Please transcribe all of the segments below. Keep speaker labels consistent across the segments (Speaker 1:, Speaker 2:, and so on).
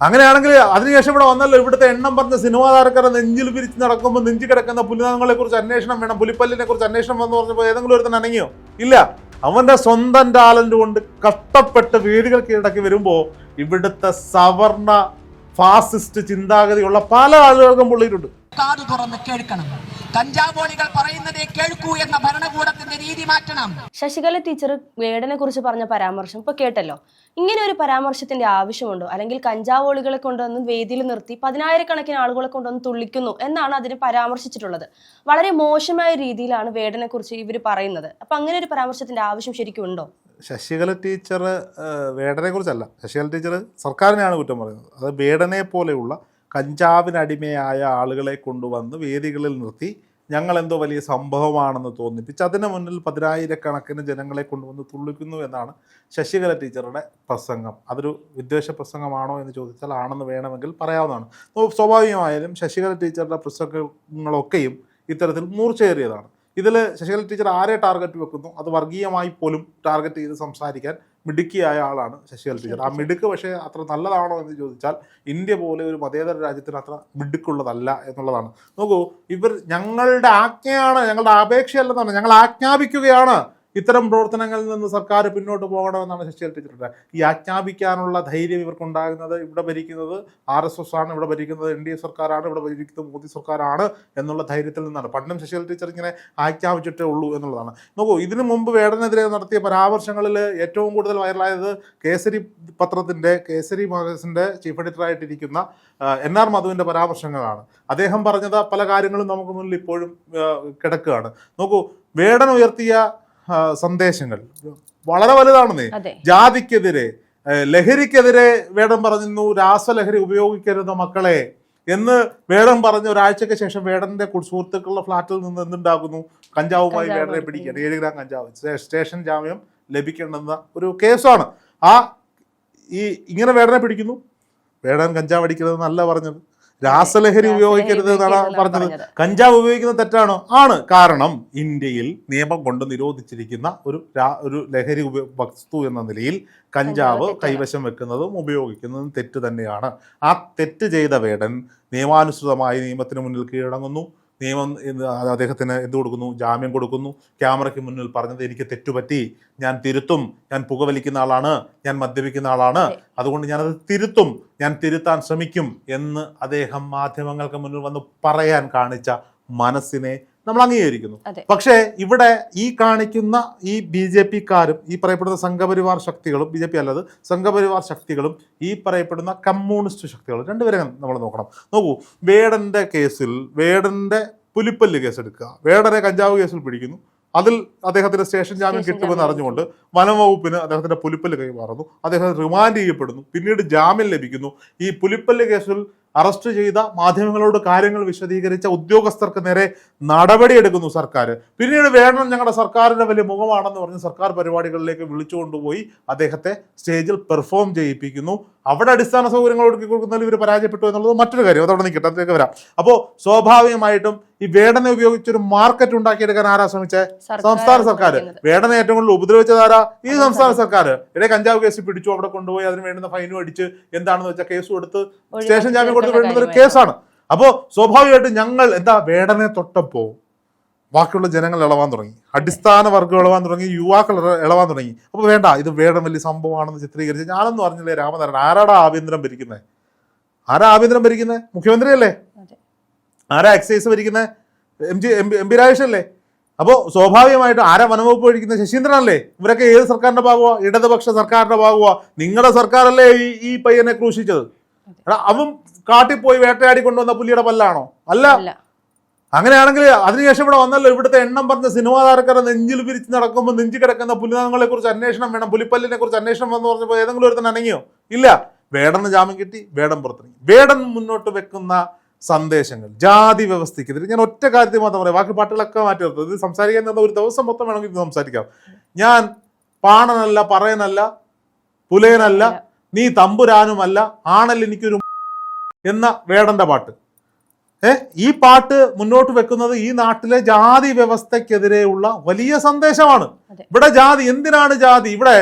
Speaker 1: അങ്ങനെയാണെങ്കിൽ അതിനുശേഷം ഇവിടെ വന്നല്ലോ ഇവിടുത്തെ എണ്ണം പറഞ്ഞ സിനിമാ താരക്കാരെ നെഞ്ചിൽ പിരിച്ച് നടക്കുമ്പോൾ നെഞ്ചി കിടക്കുന്ന പുലിനാങ്ങളെ കുറിച്ച് അന്വേഷണം വേണം പുലിപ്പല്ലിനെ കുറിച്ച് അന്വേഷണം വന്നു പറഞ്ഞപ്പോൾ ഏതെങ്കിലും ഒരുത്തൻ അനങ്ങിയോ? ഇല്ല. അവന്റെ സ്വന്തം ടാലന്റ് കൊണ്ട് കഷ്ടപ്പെട്ട് വീടുകൾ കീഴടക്കി വരുമ്പോൾ ഇവിടുത്തെ സവർണ ഫാസിസ്റ്റ് ചിന്താഗതിയുള്ള പല ആളുകൾക്കും പൊള്ളിയിട്ടുണ്ട്.
Speaker 2: കാട് തുറന്ന് കേൾക്കണം. കഞ്ചാവോളികൾ പറയുന്നതേ കേൾക്കൂ എന്ന ഭരണകൂടത്തിന്റെ രീതി മാറ്റണം.
Speaker 3: ശശികല ടീച്ചർ വേടനെ കുറിച്ച് പറഞ്ഞ പരാമർശം ഇപ്പൊ കേട്ടല്ലോ. ഇങ്ങനെ ഒരു പരാമർശത്തിന്റെ ആവശ്യമുണ്ടോ? അല്ലെങ്കിൽ കഞ്ചാവോളികളെ കൊണ്ടുവന്ന് വേദിയിൽ നിർത്തി പതിനായിരക്കണക്കിന് ആളുകളെ കൊണ്ടുവന്ന് തുള്ളിക്കുന്നു എന്നാണ് അതിന് പരാമർശിച്ചിട്ടുള്ളത്. വളരെ മോശമായ രീതിയിലാണ് വേടനെ കുറിച്ച് ഇവർ പറയുന്നത്. അപ്പൊ അങ്ങനെ ഒരു പരാമർശത്തിന്റെ ആവശ്യം ശരിക്കും ഉണ്ടോ?
Speaker 1: ശശികല ടീച്ചർ വേടനെ കുറിച്ചല്ല. ശശികല ടീച്ചർ സർക്കാരിനെയാണ് കുറ്റം പറയുന്നത്. അത് വേടനെ പോലെയുള്ള കഞ്ചാവിനടിമയായ ആളുകളെ കൊണ്ടുവന്ന് വേദികളിൽ നിർത്തി. ഞങ്ങൾ എന്തോ വലിയ സംഭവമാണെന്ന് തോന്നിപ്പിച്ച് അതിന് മുന്നിൽ പതിനായിരക്കണക്കിന് ജനങ്ങളെ കൊണ്ടുവന്ന് തുള്ളിക്കുന്നു എന്നാണ് ശശികല ടീച്ചറുടെ പ്രസംഗം. അതൊരു വിദ്വേഷ പ്രസംഗമാണോ എന്ന് ചോദിച്ചാൽ ആണെന്ന് വേണമെങ്കിൽ പറയാവുന്നതാണ്. സ്വാഭാവികമായാലും ശശികല ടീച്ചറുടെ പ്രസംഗങ്ങളൊക്കെയും ഇത്തരത്തിൽ മൂർച്ചയേറിയതാണ്. ഇതിൽ ശശികല ടീച്ചർ ആരെ ടാർഗറ്റ് വെക്കുന്നു? അത് വർഗീയമായി പോലും ടാർഗറ്റ് ചെയ്ത് സംസാരിക്കാൻ മിടുക്കിയായ ആളാണ് ശശികല ടീച്ചർ ആ മിടുക്ക് പക്ഷേ അത്ര നല്ലതാണോ എന്ന് ചോദിച്ചാൽ ഇന്ത്യ പോലെ ഒരു മതേതര രാജ്യത്തിന് അത്ര മിടുക്കുള്ളതല്ല എന്നുള്ളതാണ്. നോക്കൂ ഇവർ ഞങ്ങളുടെ ആജ്ഞയാണ് ഞങ്ങളുടെ അപേക്ഷയല്ലെന്നാണ് ഞങ്ങൾ ആജ്ഞാപിക്കുകയാണ്. ഇത്തരം പ്രവർത്തനങ്ങളിൽ നിന്ന് സർക്കാർ പിന്നോട്ട് പോകണമെന്നാണ് ശശികല ടീച്ചറുടെ ഈ ആജ്ഞാപിക്കാനുള്ള ധൈര്യം ഇവർക്കുണ്ടാകുന്നത് ഇവിടെ ഭരിക്കുന്നത് ആർ എസ് എസ് ആണ് ഇവിടെ ഭരിക്കുന്നത് എൻ ഡി എ സർക്കാരാണ് ഇവിടെ ഭരിക്കുന്നത് മോദി സർക്കാരാണ് എന്നുള്ള ധൈര്യത്തിൽ നിന്നാണ്. പണ്ടും ശശികല ടീച്ചർ ഇങ്ങനെ ആജ്ഞാപിച്ചിട്ടേ ഉള്ളൂ എന്നുള്ളതാണ്. നോക്കൂ ഇതിനു മുമ്പ് വേടനെതിരെ നടത്തിയ പരാമർശങ്ങളിൽ ഏറ്റവും കൂടുതൽ വൈറലായത് കേസരി പത്രത്തിന്റെ കേസരി മാഗസിന്റെ ചീഫ് എഡിറ്ററായിട്ടിരിക്കുന്ന എൻ ആർ മധുവിന്റെ പരാമർശങ്ങളാണ്. അദ്ദേഹം പറഞ്ഞത് പല കാര്യങ്ങളും നമുക്ക് മുന്നിൽ ഇപ്പോഴും കിടക്കുകയാണ്. നോക്കൂ ആ, സന്ദേശങ്ങൾ. വളരെ വലുതാണെന്നേ. ജാതിക്കെതിരെ ലഹരിക്കെതിരെ വേടം പറഞ്ഞു രാസലഹരി ഉപയോഗിക്കരുത് മക്കളെ എന്ന് വേടം പറഞ്ഞ ഒരാഴ്ചയ്ക്ക് ശേഷം വേടന്റെ സുഹൃത്തുക്കളുടെ ഫ്ലാറ്റിൽ നിന്ന് എന്തുണ്ടാകുന്നു? കഞ്ചാവുമായി വേടനെ. പിടിക്കുക. ഏഴ് ഗ്രാം കഞ്ചാവ്. സ്റ്റേഷൻ ജാമ്യം ലഭിക്കേണ്ടെന്ന ഒരു കേസാണ്. ആ ഈ ഇങ്ങനെ വേടനെ പിടിക്കുന്നു. വേടൻ കഞ്ചാവ് അടിക്കുന്നത് നല്ല പറഞ്ഞത്. രാസലഹരി ഉപയോഗിക്കരുത് എന്നാണ് പറഞ്ഞത്.
Speaker 3: പറഞ്ഞത്.
Speaker 1: കഞ്ചാവ് ഉപയോഗിക്കുന്നത് തെറ്റാണോ? ആണ്. കാരണം ഇന്ത്യയിൽ നിയമം കൊണ്ട് നിരോധിച്ചിരിക്കുന്ന ഒരു രാ- ഒരു ലഹരി ഉപ വസ്തു എന്ന നിലയിൽ കഞ്ചാവ് കൈവശം വെക്കുന്നതും ഉപയോഗിക്കുന്നതും തെറ്റ് തന്നെയാണ്. ആ തെറ്റ് ചെയ്ത വേടൻ നിയമാനുസൃതമായി നിയമത്തിന് മുന്നിൽ കീഴടങ്ങുന്നു. നിയമം അദ്ദേഹത്തിന് എന്ത് കൊടുക്കുന്നു? ജാമ്യം കൊടുക്കുന്നു. ക്യാമറയ്ക്ക് മുന്നിൽ പറഞ്ഞത് എനിക്ക് തെറ്റുപറ്റി. ഞാൻ തിരുത്തും. ഞാൻ പുകവലിക്കുന്ന ആളാണ്. ഞാൻ മദ്യപിക്കുന്ന ആളാണ്.
Speaker 3: അതെ.
Speaker 1: അതുകൊണ്ട് ഞാനത് തിരുത്തും. ഞാൻ തിരുത്താൻ ശ്രമിക്കും എന്ന് അദ്ദേഹം മാധ്യമങ്ങൾക്ക് മുന്നിൽ വന്ന് പറയാൻ കാണിച്ച മനസ്സിനെ നമ്മൾ അംഗീകരിക്കുന്നു. പക്ഷേ ഇവിടെ ഈ കാണിക്കുന്ന ഈ ബി ജെ പിക്കാരും ഈ പറയപ്പെടുന്ന സംഘപരിവാർ ശക്തികളും ബി ജെ പി അല്ലത് സംഘപരിവാർ ശക്തികളും ഈ പറയപ്പെടുന്ന കമ്മ്യൂണിസ്റ്റ് ശക്തികളും രണ്ടുപേരെ നമ്മൾ നോക്കണം? നോക്കൂ വേടന്റെ കേസിൽ വേടന്റെ പുലിപ്പല്ല് കേസ് എടുക്കുക വേടനെ കഞ്ചാവ് കേസിൽ പിടിക്കുന്നു. അതിൽ അദ്ദേഹത്തിന്റെ സ്റ്റേഷൻ ജാമ്യം കിട്ടുമെന്ന്
Speaker 3: അറിഞ്ഞുകൊണ്ട്
Speaker 1: അറിഞ്ഞുകൊണ്ട് വനംവകുപ്പിന് അദ്ദേഹത്തിന്റെ പുലിപ്പല്ല് കൈമാറുന്നു. അദ്ദേഹം റിമാൻഡ് ചെയ്യപ്പെടുന്നു. പിന്നീട് ജാമ്യം ലഭിക്കുന്നു. ഈ പുലിപ്പല്ല് കേസിൽ അറസ്റ്റ് ചെയ്ത മാധ്യമങ്ങളോട് കാര്യങ്ങൾ വിശദീകരിച്ച ഉദ്യോഗസ്ഥർക്ക് നേരെ നടപടിയെടുക്കുന്നു സർക്കാർ. പിന്നീട് വേണം ഞങ്ങളുടെ സർക്കാരിന്റെ വലിയ മുഖമാണെന്ന് പറഞ്ഞ് സർക്കാർ പരിപാടികളിലേക്ക് വിളിച്ചുകൊണ്ടുപോയി അദ്ദേഹത്തെ സ്റ്റേജിൽ പെർഫോം ചെയ്യിപ്പിക്കുന്നു. അവിടെ അടിസ്ഥാന സൗകര്യങ്ങൾ കൊടുക്കുന്നതിൽ ഇവർ പരാജയപ്പെട്ടു എന്നുള്ളത് മറ്റൊരു കാര്യം. അതവിടെ നിൽക്കട്ടെ അതിലേക്ക് വരാം. അപ്പോൾ സ്വാഭാവികമായിട്ടും ഈ വേടനെ ഉപയോഗിച്ചൊരു മാർക്കറ്റ് ഉണ്ടാക്കിയെടുക്കാൻ ആരാ ശ്രമിച്ചേ? സംസ്ഥാന സർക്കാർ. വേടനെ ഏറ്റവും കൂടുതൽ ഉപദ്രവിച്ചത് ആരാ? ഈ സംസ്ഥാന സർക്കാർ ഇടേ കഞ്ചാവ് കേസ് പിടിച്ചു അവിടെ കൊണ്ടുപോയി അതിന് വേണ്ടുന്ന ഫൈനും അടിച്ച് എന്താണെന്ന് വെച്ചാൽ കേസ് കൊടുത്ത് സ്റ്റേഷൻ ജാമ്യം കൊടുത്ത് വേണ്ടുന്ന ഒരു. കേസാണ്. അപ്പോൾ സ്വാഭാവികമായിട്ടും ഞങ്ങൾ എന്താ വേടനെ തൊട്ടപ്പോ ബാക്കിയുള്ള ജനങ്ങൾ ഇളവാൻ തുടങ്ങി. അടിസ്ഥാന വർഗം ഇളവാൻ തുടങ്ങി യുവാക്കൾ ഇളവാൻ തുടങ്ങി. അപ്പോൾ വേണ്ട ഇത് വേടം വലിയ സംഭവമാണെന്ന് ചിത്രീകരിച്ച് ഞാനൊന്നും അറിഞ്ഞില്ലേ രാമനാരായണൻ? ആരാടാ ആഭ്യന്തരം ഭരിക്കുന്നത് ആരാ ആഭ്യന്തരം ഭരിക്കുന്നത് മുഖ്യമന്ത്രിയല്ലേ. ആരാ എക്സൈസ് ഭരിക്കുന്നത് M G M M P രാജേഷല്ലേ അപ്പോൾ സ്വാഭാവികമായിട്ടും ആരാ വനംവകുപ്പ് ഭരിക്കുന്ന ശശീന്ദ്രനല്ലേ ഇവരൊക്കെ ഏത് സർക്കാരിന്റെ ഭാഗമാ? ഇടതുപക്ഷ സർക്കാരിന്റെ ഭാഗമാ? നിങ്ങളുടെ സർക്കാരല്ലേ ഈ ഈ പയ്യനെ ക്രൂശിച്ചത്? അവൻ കാട്ടിൽ പോയി വേട്ടയാടി കൊണ്ടുവന്ന പുലിയുടെ പല്ലാണോ? അല്ല. അങ്ങനെയാണെങ്കിൽ അതിനുശേഷം ഇവിടെ വന്നല്ലോ ഇവിടുത്തെ എണ്ണം പറഞ്ഞ സിനിമാ താരക്കാരെ നെഞ്ചിൽ പിരിച്ച് നടക്കുമ്പോൾ നെഞ്ചി കിടക്കുന്ന പുലിനാങ്ങളെ കുറിച്ച് അന്വേഷണം വേണം പുലിപ്പല്ലിനെ കുറിച്ച് അന്വേഷണം വന്ന് പറഞ്ഞപ്പോൾ ഏതെങ്കിലും ഒരുത്തൻ അനങ്ങിയോ? ഇല്ല. വേടന് ജാമ്യം കിട്ടി വേടം പുറത്തിറങ്ങി. വേടൻ മുന്നോട്ട് വെക്കുന്ന സന്ദേശങ്ങൾ ജാതി വ്യവസ്ഥയ്ക്കെതിരെ ഞാൻ ഒറ്റ കാര്യത്തിൽ മാത്രം പറയാം. ബാക്കി പാട്ടുകളൊക്കെ മാറ്റി നിർത്തും ഇത് സംസാരിക്കാൻ തന്നെ ഒരു ദിവസം മൊത്തം വേണമെങ്കിൽ ഇത് സംസാരിക്കാം. ഞാൻ പാണനല്ല പറയനല്ല പുലയനല്ല നീ തമ്പുരാനുമല്ല ആണല്ല എനിക്കൊരു എന്ന വേടന്റെ പാട്ട്. ഏ? ഈ പാട്ട് മുന്നോട്ട് വെക്കുന്നത് ഈ നാട്ടിലെ ജാതി വ്യവസ്ഥക്കെതിരെയുള്ള വലിയ സന്ദേശമാണ്. ഇവിടെ ജാതി എന്തിനാണ് ജാതി? ഇവിടെ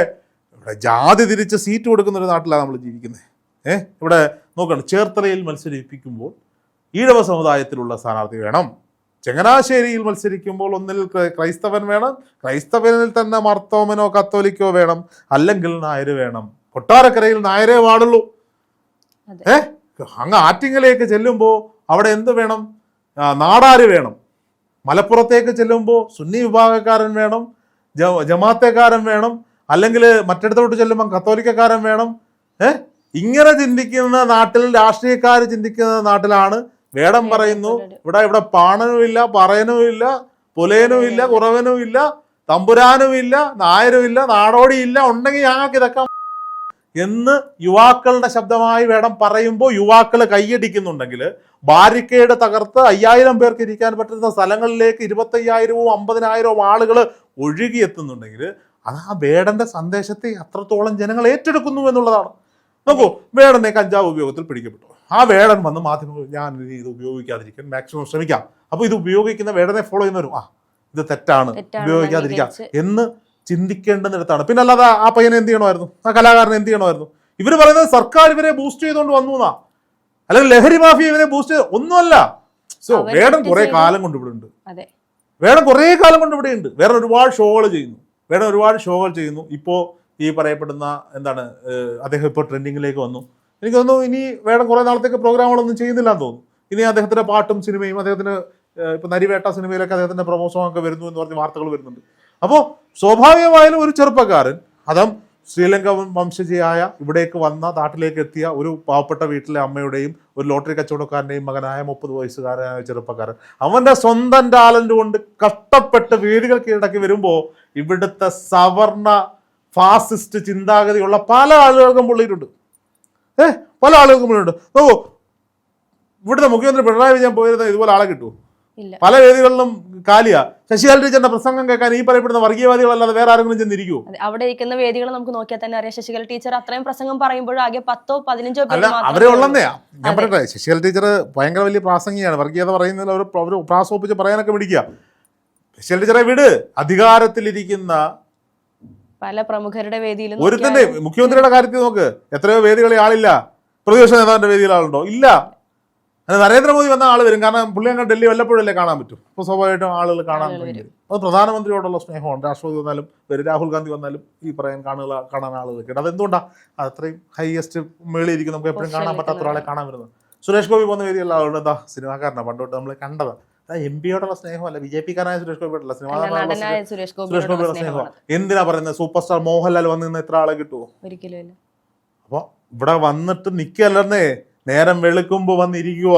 Speaker 1: ഇവിടെ ജാതി തിരിച്ച് സീറ്റ് കൊടുക്കുന്ന ഒരു നാട്ടിലാണ് നമ്മൾ ജീവിക്കുന്നത്. ഏഹ് ഇവിടെ നോക്കണം ചേർത്തലയിൽ മത്സരിപ്പിക്കുമ്പോൾ ഈഴവ സമുദായത്തിലുള്ള സ്ഥാനാർത്ഥി വേണം. ചങ്ങനാശ്ശേരിയിൽ മത്സരിക്കുമ്പോൾ ഒന്നിൽ ക്രൈ- ക്രൈസ്തവൻ വേണം. ക്രൈസ്തവനിൽ തന്നെ മർത്തോമനോ കത്തോലിക്കോ വേണം. അല്ലെങ്കിൽ നായർ വേണം. കൊട്ടാരക്കരയിൽ നായരെ പാടുള്ളൂ. ഏ? അങ്ങ് ആറ്റിങ്ങലേക്ക് ചെല്ലുമ്പോൾ അവിടെ എന്ത് വേണം? നാടാര് വേണം. മലപ്പുറത്തേക്ക് ചെല്ലുമ്പോൾ സുന്നി വിഭാഗക്കാരൻ വേണം. ജ- ജമാഅത്തേക്കാരൻ വേണം. അല്ലെങ്കിൽ മറ്റിടത്തോട്ട് ചെല്ലുമ്പോൾ കത്തോലിക്കക്കാരൻ വേണം. ഏ? ഇങ്ങനെ ചിന്തിക്കുന്ന നാട്ടിൽ രാഷ്ട്രീയക്കാർ ചിന്തിക്കുന്ന നാട്ടിലാണ് വേടം പറയുന്നു. ഇവിടെ ഇവിടെ പാണനുമില്ല പറയനുമില്ല പുലയനുമില്ല കുറവനുമില്ല തമ്പുരാനുമില്ല നായരുമില്ല നാടോടിയില്ല ഉണ്ടെങ്കിൽ ഞങ്ങൾക്ക് ഇതൊക്കെ എന്ന് യുവാക്കളുടെ ശബ്ദമായി വേടം പറയുമ്പോൾ യുവാക്കൾ കൈയടിക്കുന്നുണ്ടെങ്കിൽ ബാരിക്കേഡ് തകർത്ത് അയ്യായിരം പേർക്ക് ഇരിക്കാൻ പറ്റുന്ന സ്ഥലങ്ങളിലേക്ക് ഇരുപത്തയ്യായിരവും അമ്പതിനായിരവും ആളുകൾ ഒഴുകിയെത്തുന്നുണ്ടെങ്കിൽ അത് ആ വേടന്റെ സന്ദേശത്തെ അത്രത്തോളം ജനങ്ങൾ ഏറ്റെടുക്കുന്നു എന്നുള്ളതാണ്. നോക്കൂ വേടനെ കഞ്ചാവ് ഉപയോഗത്തിൽ പിടിക്കപ്പെട്ടു. ആ വേടൻ വന്ന് മാധ്യമങ്ങൾ ഞാൻ ഇനി ഇത് ഉപയോഗിക്കാതിരിക്കാൻ മാക്സിമം ശ്രമിക്കാം. അപ്പോൾ ഇത് ഉപയോഗിക്കുന്ന വേടനെ ഫോളോ ചെയ്യുന്നവരും ആ ഇത് തെറ്റാണ്. ഉപയോഗിക്കാതിരിക്കാം എന്ന് ചിന്തിക്കേണ്ടുന്നിടത്താണ്. പിന്നെ അല്ലാതെ ആ പയ്യനെ എന്ത് ചെയ്യണമായിരുന്നു? ആ കലാകാരനെ എന്ത് ചെയ്യണമായിരുന്നു? ഇവർ പറയുന്നത് സർക്കാർ ഇവരെ ബൂസ്റ്റ് ചെയ്തുകൊണ്ട് വന്നു എന്നാ. അല്ലെങ്കിൽ ലഹരി മാഫിയ ഇവരെ ബൂസ്റ്റ് ചെയ്ത് ഒന്നുമല്ല. സോ
Speaker 3: വേടൻ
Speaker 1: വേടം കുറെ കാലം കൊണ്ട് ഇവിടെ ഉണ്ട് വേടം കുറേ കാലം കൊണ്ട് ഇവിടെ ഉണ്ട് വേറെ ഒരുപാട് ഷോകൾ ചെയ്യുന്നു. വേടം ഒരുപാട് ഷോകൾ ചെയ്യുന്നു. ഇപ്പോൾ ഈ പറയപ്പെടുന്ന എന്താണ് അദ്ദേഹം ഇപ്പോൾ ട്രെൻഡിങ്ങിലേക്ക് വന്നു. എനിക്ക് തോന്നുന്നു ഇനി വേറെ കുറേ നാളത്തേക്ക് പ്രോഗ്രാമുകളൊന്നും ചെയ്യുന്നില്ല എന്ന് തോന്നുന്നു. ഇനി അദ്ദേഹത്തിന്റെ പാട്ടും സിനിമയും അദ്ദേഹത്തിന് ഇപ്പൊ നരിവേട്ട സിനിമയിലൊക്കെ അദ്ദേഹത്തിന്റെ പ്രൊമോഷൻ ഒക്കെ വരുന്നു എന്ന് പറഞ്ഞ് വാർത്തകൾ വരുന്നുണ്ട്. അപ്പോൾ സ്വാഭാവികമായാലും ഒരു ചെറുപ്പക്കാരൻ അതം ശ്രീലങ്ക വംശജയായ ഇവിടേക്ക് വന്ന നാട്ടിലേക്ക് എത്തിയ ഒരു പാവപ്പെട്ട വീട്ടിലെ അമ്മയുടെയും ഒരു ലോട്ടറി കച്ചവടക്കാരന്റെയും മകനായ മുപ്പത് വയസ്സുകാരനായ ചെറുപ്പക്കാരൻ. അവന്റെ സ്വന്തം ടാലന്റ് കൊണ്ട് കഷ്ടപ്പെട്ട് വീടുകൾ കീഴടക്കി വരുമ്പോൾ ഇവിടുത്തെ സവർണ ഫാസിസ്റ്റ് ചിന്താഗതിയുള്ള പല ആളുകൾക്കും പൊള്ളിയിട്ടുണ്ട്. ഏ? പല ആളുകൾക്കും പൊള്ളിയിട്ടുണ്ട് നോക്കൂ ഇവിടുത്തെ മുഖ്യമന്ത്രി പിണറായി വിജയൻ പോയിരുന്ന ഇതുപോലെ ആളെ കിട്ടുമോ
Speaker 3: ഇല്ല.
Speaker 1: പല വേദികളിലും കാലിയാ. ശശികാൽ ടീച്ചറിന്റെ പ്രസംഗം കേൾക്കാൻ ഈ പറയപ്പെടുന്ന വർഗീയവാദികളല്ലാതെ വേറെ ആരെങ്കിലും ചെന്നിരിക്കുമോ
Speaker 3: അവിടെ ഇരിക്കുന്ന വേദികൾ നമുക്ക് നോക്കിയാൽ തന്നെ അറിയാം. ശശികല ടീച്ചർ അത്രയും പ്രസംഗം പറയുമ്പോഴും ആകെ പത്തോ പതിനഞ്ചോ
Speaker 1: അല്ല അവരെ ഉള്ളതേ ഞാൻ. പറയട്ടെ ശശികല ടീച്ചർ ഭയങ്കര വലിയ പ്രാസംഗിയാണ്. വർഗീയത പറയുന്നതിൽ അവർ പ്രാസോപ്പിച്ച് പറയാനൊക്കെ പിടിക്കുക ശശികല ടീച്ചറെ വിട്. അധികാരത്തിലിരിക്കുന്ന
Speaker 3: പല പ്രമുഖരുടെ വേദിയിലും
Speaker 1: ഒരുത്തന്റെ മുഖ്യമന്ത്രിയുടെ കാര്യത്തിൽ നോക്ക്. എത്രയോ വേദികളിൽ ആളില്ല. പ്രതിപക്ഷ നേതാവിന്റെ വേദിയിൽ ആളുണ്ടോ? ഇല്ല. നരേന്ദ്രമോദി വന്ന ആൾ വരും. കാരണം പുള്ളി അങ്ങ് ഡൽഹി വല്ലപ്പോഴല്ലേ കാണാൻ പറ്റും? അപ്പോൾ സ്വാഭാവികമായിട്ടും ആളുകൾ കാണാൻ
Speaker 3: ആളുകൾ
Speaker 1: വരും. അത് പ്രധാനമന്ത്രിയോടുള്ള സ്നേഹമാണ്. രാഷ്ട്രപതി വന്നാലും വരും രാഹുൽ ഗാന്ധി വന്നാലും ഈ പറയാൻ കാണുക കാണാൻ ആളുകൾ ഉണ്ട് അതെന്തുകൊണ്ടാണ് അത് അത്രയും ഹയസ്റ്റ് മേളിയിരിക്കും നമുക്ക് എപ്പോഴും കാണാൻ പറ്റാത്ത ഒരാളെ കാണാൻ വരുന്നത്. സുരേഷ് ഗോപി പോകുന്ന വേദിയുള്ള ആളുണ്ട് എന്താ? സിനിമാക്കാരനാണ് പണ്ടോട്ട് നമ്മൾ കണ്ടത്. എം പിയോടുള്ള സ്നേഹമല്ല. ബി ജെ പിക്കാരനായ സുരേഷ് ഗോപിയോടുള്ള
Speaker 3: സ്നേഹം.
Speaker 1: സിനിമ
Speaker 3: സുരേഷ്
Speaker 1: ഗോപിയുടെ
Speaker 3: സ്നേഹമാണ്.
Speaker 1: എന്തിനാ പറയുന്നത്? സൂപ്പർ സ്റ്റാർ മോഹൻലാൽ വന്ന് നിന്ന് എത്ര ആളെ കിട്ടുമോ
Speaker 3: ഒരിക്കലും
Speaker 1: അപ്പോൾ ഇവിടെ വന്നിട്ട് നിൽക്കല്ലെന്നേ നേരം വെളുക്കുമ്പോൾ വന്നിരിക്കുക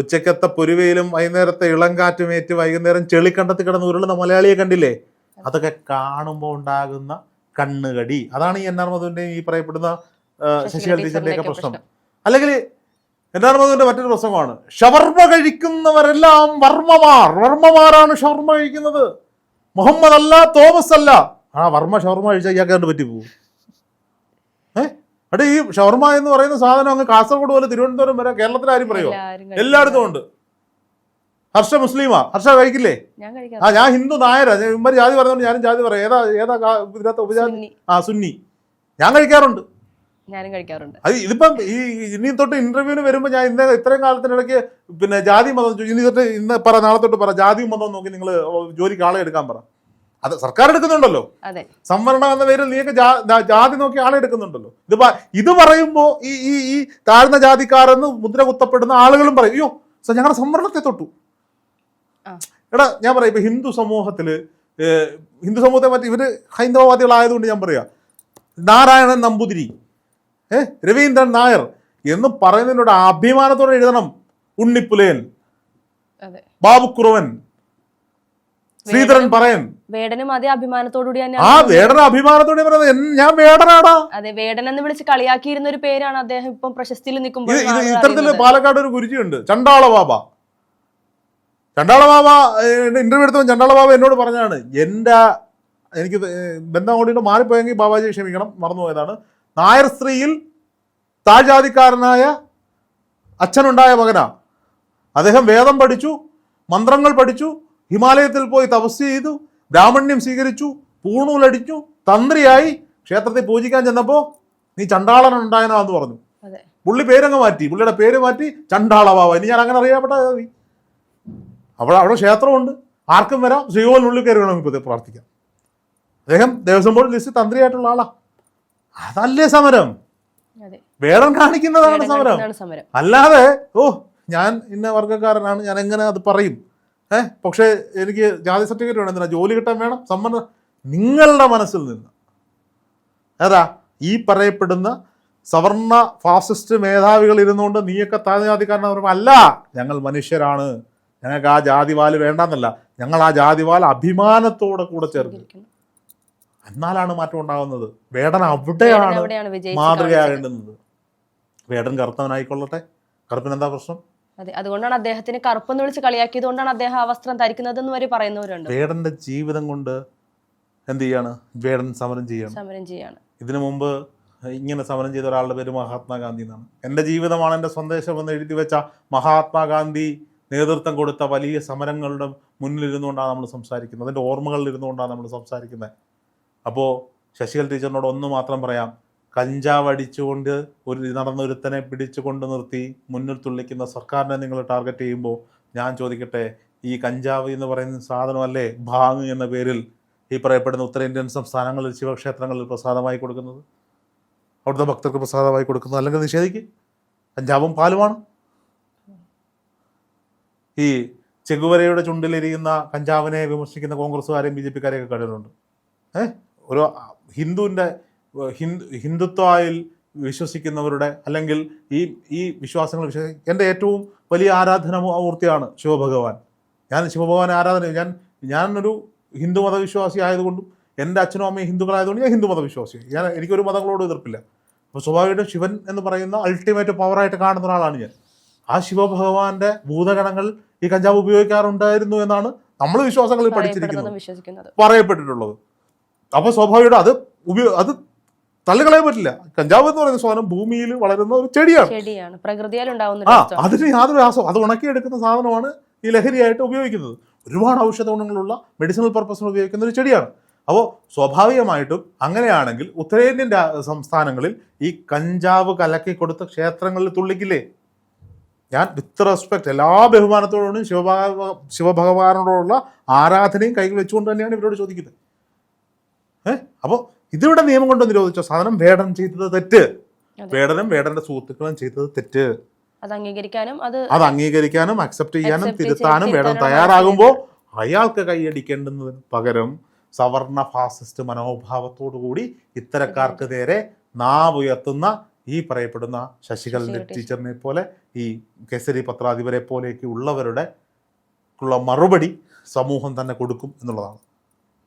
Speaker 1: ഉച്ചക്കത്തെ പൊരുവയിലും വൈകുന്നേരത്തെ ഇളങ്കാറ്റുമേറ്റ് വൈകുന്നേരം ചെളിക്കണ്ടത്ത് കിടന്ന് ഉരുളുന്ന മലയാളിയെ കണ്ടില്ലേ? അതൊക്കെ കാണുമ്പോൾ ഉണ്ടാകുന്ന കണ്ണുകടി. അതാണ് ഈ എൻ ആർ മധുവിന്റെയും ഈ പറയപ്പെടുന്ന ശശികല ടീച്ചറിന്റെയൊക്കെ പ്രശ്നം. അല്ലെങ്കിൽ ആർ മധുവിന്റെ മറ്റൊരു പ്രസംഗമാണ്. ഷവർമ കഴിക്കുന്നവരെല്ലാം വർമ്മമാർ. വർമ്മമാരാണ് ഷവർമ കഴിക്കുന്നത്. മുഹമ്മദ് അല്ല തോമസ് അല്ല. ആ വർമ്മ ഷവർമ കഴിച്ചാൽ ഇയാൾക്ക് കണ്ട് പറ്റി പോകും ഏ? അവിടെ ഈ ഷവർമ എന്ന് പറയുന്ന സാധനം അങ്ങ് കാസർഗോഡ് പോലെ തിരുവനന്തപുരം വരെ കേരളത്തിൽ ആരും പറയുമോ. എല്ലായിടത്തും ഉണ്ട്. ഹർഷ മുസ്ലിമാ. ഹർഷ കഴിക്കില്ലേ? ആ ഞാൻ ഹിന്ദു നായരാ. ഞാൻ ഇവന്മാർ ജാതി പറഞ്ഞുകൊണ്ട് ഞാനും ജാതി പറയാം. ഏതാ ഏതാ ഇതിനകത്ത് ഉപജാതി? ആ സുന്നി. ഞാൻ കഴിക്കാറുണ്ട്.
Speaker 3: ഞാനും കഴിക്കാറുണ്ട്.
Speaker 1: അത് ഇതിപ്പം ഈ ഇനി തൊട്ട് ഇന്റർവ്യൂവിന് വരുമ്പോൾ ഞാൻ ഇന്ന ഇത്രയും കാലത്തിനിടയ്ക്ക് പിന്നെ ജാതി മതം. ഇനി തൊട്ട് ഇന്ന് പറ നാളെ തൊട്ട് പറ ജാതി മതം നോക്കി നിങ്ങൾ ജോലിക്ക് ആളെ എടുക്കാൻ പറ. അത് സർക്കാർ എടുക്കുന്നുണ്ടല്ലോ.
Speaker 3: അതെ.
Speaker 1: സംവരണം എന്ന പേരിൽ നീയൊക്കെ ജാതി നോക്കി ആളെ എടുക്കുന്നുണ്ടല്ലോ. ഇത് ഇത് പറയുമ്പോൾ ഈ ഈ ഈ താഴ്ന്ന ജാതിക്കാരെന്ന് മുദ്ര കുത്തപ്പെടുന്ന ആളുകളും പറയും അയ്യോ സർ ഞങ്ങളുടെ സംവരണത്തെ തൊട്ടു. എടാ ഞാൻ പറയാം ഇപ്പൊ ഹിന്ദു സമൂഹത്തിൽ ഹിന്ദു സമൂഹത്തെ മറ്റേ ഇവർ ഹൈന്ദവവാദികളായതുകൊണ്ട് ഞാൻ പറയാ നാരായണൻ നമ്പൂതിരി ഏ? രവീന്ദ്രൻ നായർ എന്ന് പറയുന്നതിനോട് അഭിമാനത്തോടെ എഴുതണം. ഉണ്ണിപ്പുലയൻ ബാബുക്കുറവൻ ശ്രീധരൻ പറയൻ.
Speaker 3: വേടനും അതേ അഭിമാനത്തോടുകൂടി
Speaker 1: ആ വേടന അഭിമാനത്തോടെ പറയുന്നത് ഞാൻ വേടനാടാ.
Speaker 3: അതെ വേടൻ എന്ന് വിളിച്ച് കളിയാക്കിയിരുന്ന ഒരു പേരാണ് അദ്ദേഹം ഇപ്പം പ്രശസ്തിയിൽ നിൽക്കുമ്പോൾ ഇത്തരത്തിൽ.
Speaker 1: പാലക്കാട് ഒരു ഗുരുജിയുണ്ട്. ചണ്ടാള ബാബ. ചണ്ടാള ബാബ ഇന്റർവ്യൂ എടുത്തപ്പോൾ ചണ്ടാള ബാബ എന്നോട് പറഞ്ഞാണ് എന്റെ എനിക്ക് ബന്ധം കൊണ്ടിട്ട് മാറിപ്പോയെങ്കിൽ ബാബാജി ക്ഷമിക്കണം. മറന്നുപോയതാണ്. നായർ സ്ത്രീയിൽ താഴ്ജാതിക്കാരനായ അച്ഛനുണ്ടായ മകനാ. അദ്ദേഹം വേദം പഠിച്ചു മന്ത്രങ്ങൾ പഠിച്ചു ഹിമാലയത്തിൽ പോയി തപസ് ചെയ്തു ബ്രാഹ്മണ്യം സ്വീകരിച്ചു പൂണൂലടിച്ചു തന്ത്രിയായി ക്ഷേത്രത്തിൽ പൂജിക്കാൻ ചെന്നപ്പോൾ നീ ചണ്ടാളൻ ഉണ്ടായനാന്ന് പറഞ്ഞു.
Speaker 3: അതെ.
Speaker 1: പുള്ളി പേരങ്ങ് മാറ്റി. പുള്ളിയുടെ പേര് മാറ്റി ചണ്ടാളവാവ ഇനി ഞാൻ അങ്ങനെ അറിയപ്പെട്ട അവിടെ അവിടെ ക്ഷേത്രമുണ്ട്. ആർക്കും വരാം. ശ്രീകോലിനുള്ളിൽ കയറി വേണമെങ്കിൽ ഇപ്പോൾ പ്രാർത്ഥിക്കാം അദ്ദേഹം ദേവസ്വം ബോർഡ് ലിസ്റ്റ് തന്ത്രിയായിട്ടുള്ള ആളാ. അതല്ലേ സമരം? വേറെ കാണിക്കുന്നതാണ് സമരം. അല്ലാതെ ഓ ഞാൻ ഇന്ന വർഗക്കാരനാണ് ഞാൻ എങ്ങനെ അത് പറയും? ഏഹ് പക്ഷേ എനിക്ക് ജാതി സർട്ടിഫിക്കറ്റ് വേണം എന്തിനാ? ജോലി കിട്ടാൻ വേണം സമ്മർദ്ദം. നിങ്ങളുടെ മനസ്സിൽ നിന്ന്. ഏതാ? ഈ പറയപ്പെടുന്ന സവർണ ഫാസിസ്റ്റ് മേധാവികൾ ഇരുന്നുകൊണ്ട് നീയൊക്കെ താഴ്ന്നജാതിക്കാരനെന്ന് ജാതിക്കാരനെ പറയുമ്പോൾ അല്ല ഞങ്ങൾ മനുഷ്യരാണ്. ഞങ്ങൾക്ക് ആ ജാതിവാൽ വേണ്ടെന്നല്ല. ഞങ്ങൾ ആ ജാതിവാൽ അഭിമാനത്തോടെ കൂടെ
Speaker 3: ചേർന്നിരിക്കുന്നു.
Speaker 1: എന്നാലാണ് മാറ്റം ഉണ്ടാകുന്നത്? വേടൻ അവിടെയാണ്. മാതൃകയാകേണ്ടുന്നത് വേടൻ കറുത്തവനായിക്കൊള്ളട്ടെ. കറുപ്പിന് എന്താ പ്രശ്നം?
Speaker 3: അതെ അതുകൊണ്ടാണ് അദ്ദേഹത്തിന് കറുപ്പെന്ന് വിളിച്ച് കളിയാക്കിയത് കൊണ്ടാണ് അദ്ദേഹം ആ വസ്ത്രം ധരിക്കുന്നതെന്ന് വരെ പറയുന്നവരുണ്ട്.
Speaker 1: വേടന്റെ ജീവിതം കൊണ്ട് എന്ത് ചെയ്യാണ്? വേടൻ സമരം ചെയ്യണം.
Speaker 3: സമരം ചെയ്യാണ്.
Speaker 1: ഇതിനു മുമ്പ് ഇങ്ങനെ സമരം ചെയ്ത ഒരാളുടെ പേര് മഹാത്മാഗാന്ധി എന്നാണ്. എന്റെ ജീവിതമാണ് എന്റെ സന്ദേശം എന്ന് എഴുതി വെച്ച മഹാത്മാഗാന്ധി നേതൃത്വം കൊടുത്ത വലിയ സമരങ്ങളുടെ മുന്നിലിരുന്നുകൊണ്ടാണ് നമ്മൾ സംസാരിക്കുന്നത്. അതിന്റെ ഓർമ്മകളിൽ ഇരുന്നുകൊണ്ടാണ് നമ്മൾ സംസാരിക്കുന്നത്. അപ്പോൾ ശശികൽ ടീച്ചറിനോട് ഒന്ന് മാത്രം പറയാം. കഞ്ചാവ് അടിച്ചുകൊണ്ട് ഒരു നടന്നൊരുത്തനെ പിടിച്ചു കൊണ്ട് നിർത്തി മുന്നിൽ തുള്ളിക്കുന്ന സർക്കാരിനെ നിങ്ങൾ ടാർഗറ്റ് ചെയ്യുമ്പോൾ ഞാൻ ചോദിക്കട്ടെ ഈ കഞ്ചാവ് എന്ന് പറയുന്ന സാധനമല്ലേ ഭാങ് എന്ന പേരിൽ ഈ പറയപ്പെടുന്ന ഉത്തരേന്ത്യൻ സംസ്ഥാനങ്ങളിൽ ശിവക്ഷേത്രങ്ങളിൽ പ്രസാദമായി കൊടുക്കുന്നത്? അവിടുത്തെ ഭക്തർക്ക് പ്രസാദമായി കൊടുക്കുന്നത്? അല്ലെങ്കിൽ നിഷേധിക്ക്? കഞ്ചാവും പാലുമാണ്. ഈ ചെകുവരയുടെ ചുണ്ടിലിരിക്കുന്ന കഞ്ചാവിനെ വിമർശിക്കുന്ന കോൺഗ്രസ്സുകാരെയും ബി ജെ പിക്കാരെയൊക്കെ കണ്ടിട്ടുണ്ട് ഏഹ് ഒരു ഹിന്ദുവിന്റെ ഹിന്ദു ഹിന്ദുത്വയിൽ വിശ്വസിക്കുന്നവരുടെ അല്ലെങ്കിൽ ഈ ഈ വിശ്വാസങ്ങൾ വിശ്വസി എന്റെ ഏറ്റവും വലിയ ആരാധന മൂർത്തിയാണ് ശിവഭഗവാൻ. ഞാൻ ശിവഭഗവാനെ ആരാധന ഞാൻ ഞാനൊരു ഹിന്ദു മതവിശ്വാസി ആയതുകൊണ്ടും എന്റെ അച്ഛനും അമ്മയും ഹിന്ദുക്കളായതുകൊണ്ട് ഞാൻ ഹിന്ദു മതവിശ്വാസിയാണ് ഞാൻ എനിക്കൊരു മതങ്ങളോട് എതിർപ്പില്ല. അപ്പോൾ സ്വാഭാവികമായിട്ടും ശിവൻ എന്ന് പറയുന്ന അൾട്ടിമേറ്റ് പവറായിട്ട് കാണുന്ന ഒരാളാണ് ഞാൻ. ആ ശിവഭഗവാന്റെ ഭൂതഗണങ്ങൾ ഈ കഞ്ചാവ് ഉപയോഗിക്കാറുണ്ടായിരുന്നു എന്നാണ് നമ്മൾ വിശ്വാസങ്ങളിൽ പഠിച്ചിരിക്കുന്നത്. പറയപ്പെട്ടിട്ടുള്ളത്. അപ്പോൾ സ്വാഭാവികമായിട്ടും അത് ഉപയോഗ അത് തള്ളിക്കളയാൻ പറ്റില്ല. കഞ്ചാവ് എന്ന് പറയുന്ന സാധനം ഭൂമിയിൽ വളരുന്ന ഒരു ചെടിയാണ്.
Speaker 3: പ്രകൃതിയാൽ ഉണ്ടാവുന്ന
Speaker 1: ആ അതിന് യാതൊരു രാസവും അത് ഉണക്കിയെടുക്കുന്ന സാധനമാണ് ഈ ലഹരിയായിട്ട് ഉപയോഗിക്കുന്നത്. ഒരുപാട് ഔഷധ ഗുണങ്ങളുള്ള മെഡിസിനൽ പർപ്പസിന് ഉപയോഗിക്കുന്ന ഒരു ചെടിയാണ്. അപ്പോൾ സ്വാഭാവികമായിട്ടും അങ്ങനെയാണെങ്കിൽ ഉത്തരേന്ത്യൻ സംസ്ഥാനങ്ങളിൽ ഈ കഞ്ചാവ് കലക്കി കൊടുത്ത ക്ഷേത്രങ്ങളിൽ തുള്ളിക്കില്ലേ? ഞാൻ വിത്ത് റെസ്പെക്ട് എല്ലാ ബഹുമാനത്തോടും ശിവഭഗ ശിവഭഗവാനോടുള്ള ആരാധനയും കൈകൾ വെച്ചുകൊണ്ട് തന്നെയാണ് ഇവരോട് ചോദിക്കുന്നത്. ഏഹ് അപ്പോൾ ഇതിവിടെ നിയമം കൊണ്ട് നിരോധിച്ച സാധനം വേടൻ ചെയ്തത് തെറ്റ്.
Speaker 3: വേടനം
Speaker 1: വേടനും വേടന്റെ സുഹൃത്തുക്കളും ചെയ്തത് തെറ്റ്.
Speaker 3: അത് അംഗീകരിക്കാനും അത്
Speaker 1: അത് അംഗീകരിക്കാനും അക്സെപ്റ്റ് ചെയ്യാനും തിരുത്താനും വേടൻ തയ്യാറാകുമ്പോൾ അയാൾക്ക് കൈയടിക്കേണ്ടുന്നതിന് പകരം സവർണ ഫാസിസ്റ്റ് മനോഭാവത്തോടു കൂടി ഇത്തരക്കാർക്ക് നേരെ നാവുയർത്തുന്ന ഈ പറയപ്പെടുന്ന ശശികൾ
Speaker 3: ശശികല
Speaker 1: ടീച്ചറിനെ പോലെ ഈ കേസരി പത്രാധിപരെ പോലെയൊക്കെ ഉള്ളവരുടെ ഉള്ള മറുപടി സമൂഹം തന്നെ കൊടുക്കും എന്നുള്ളതാണ്.